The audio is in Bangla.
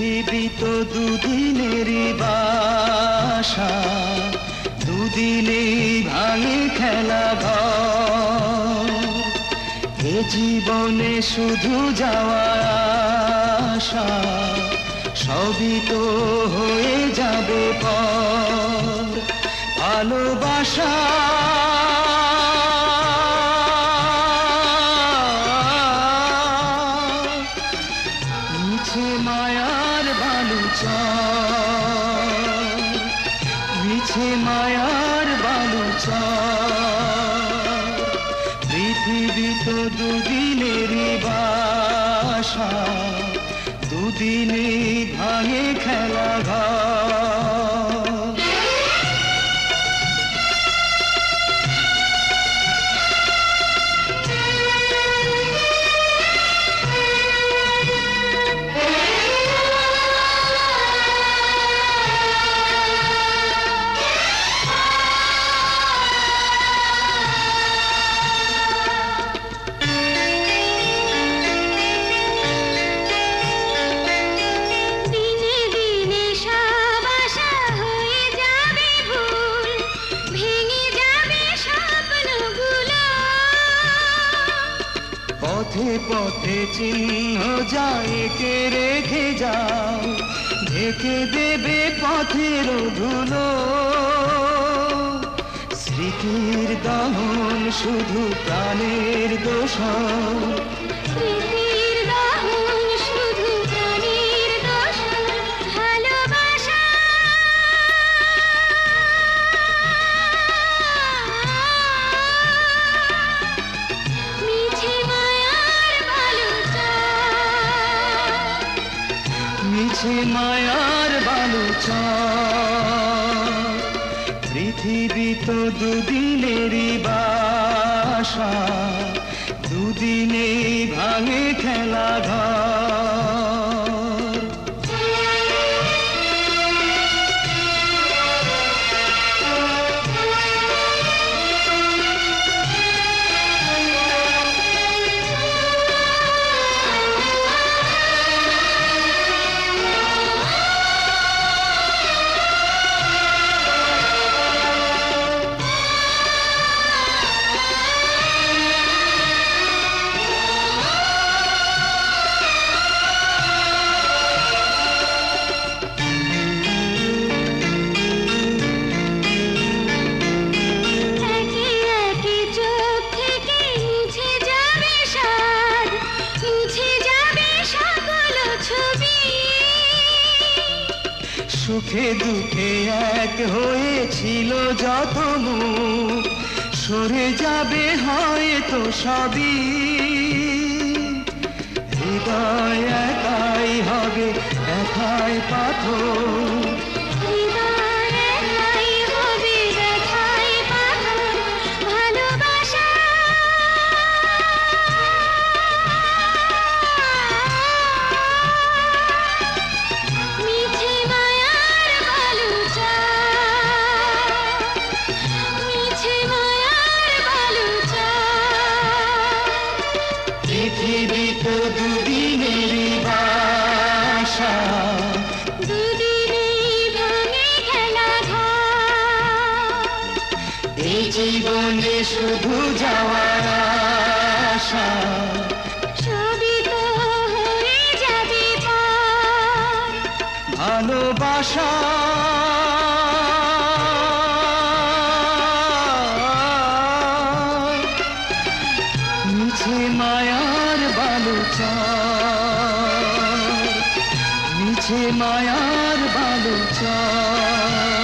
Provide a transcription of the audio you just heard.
পৃথিবী তো দুদিনেরই বাসা, দুদিনেই ভাঙে খেলা ঘর। এ জীবনে শুধু যাওয়া আশা, সবই তো হয়ে যাবে পর। ভালোবাসা মিছে মায়ার বালু পৃথিবী তো দুদিনের বাসা দুদিনে ভাঙে খেলা ঘর পথে পথে চিহ্ন যায় কে রেখে যাও, ঢেকে দেবে পথের ধুলো। স্মৃতির দহন শুধু প্রাণের দোষণ মিছে মায়ার বালুচ পৃথিবী তো দুদিনেরই বাসা দুদিনে ভাঙে খেলা ঘর সুখে দুঃখে এক হয়েছিল যত সরে যাবে হয়তো সবই। হৃদয় একাই হবে একাই পাথর। তো দুদিনেরই বাসা এই জীবনে শুধু যাওয়ার আশা। ভালোবাসা। মিছে মায়ার বালুচর নিচে মায়ার বালুচর।